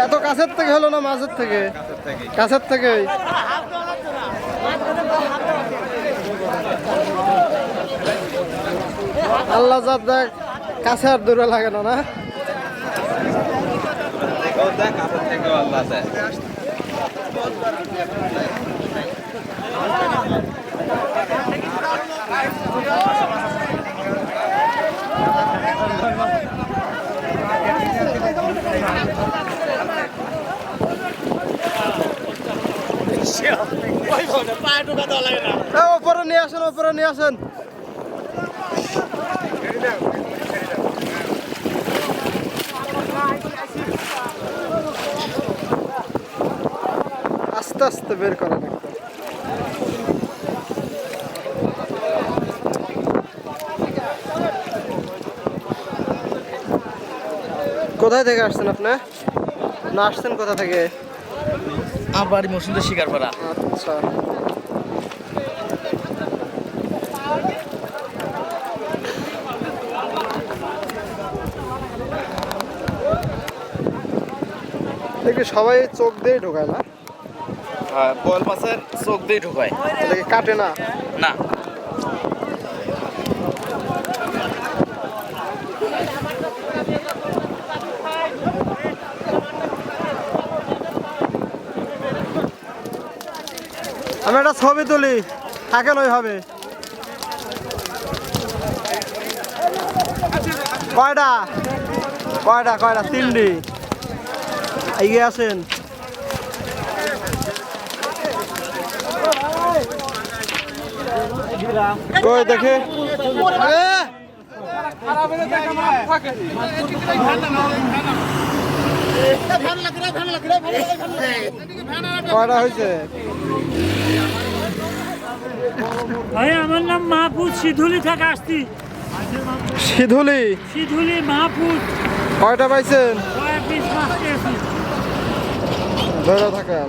এত কাছের থেকে হলো না মাঝের থেকে? কাছের থেকে আল্লাহ যা দেখ কাছে আর দূরে লাগে না না? এ, ওপরে নিয়ে আসেন ওপরে নিয়ে আসেন। আস্তে আস্তে বের করেন কোথায় থেকে আসছেন আপনি? না আসছেন কোথা থেকে? আবার মসজিদের শিকার করা আচ্ছা। দেখি সবাই চোখ দিয়ে ঢোকায় না? বল মাছের চোখ দিয়ে ঢুকায়। কাটে না? না। আমি একটা ছবি তুলি থাকে থাকেন ওইভাবে কয়টা? কয়টা কয়টা? তিনটি। এগিয়ে আসেন কই দেখে। এ! কয়টা হয়েছে? ভাই আমার নাম মাহফুজ সিধুলি থেকে আসছি। সিধুলি? সিধুলি মাহফুজ। কয়টা পাইছেন? ধরে থাকেন।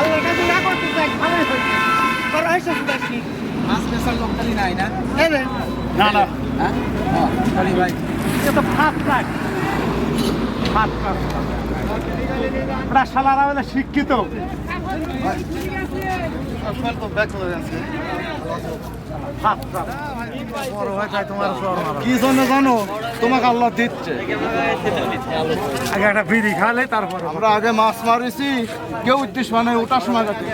আল্লাহর কাছে না করতে চাই ভালোই হয়েছে করা হয়েছে সুদাসি মাছ বেচার লোকটালি নাই না? না না। হ্যাঁ? ভাই। এটা তো ফাঁক ফাঁক ফাঁক ফাঁক ওরা শালারা হলে শিক্ষিত। কি জন্য জানো? তোমাকে আল্লাহ দিচ্ছে। আগে একটা বিড়ি খালে তারপর আমরা আগে মাছ মারিছি কেউ উদ্দেশ্য মানে ওটা সময় গেছে।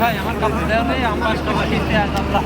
ভাই আমার কাপড় দেওয়া নেই আমার বাড়িতে আসলাম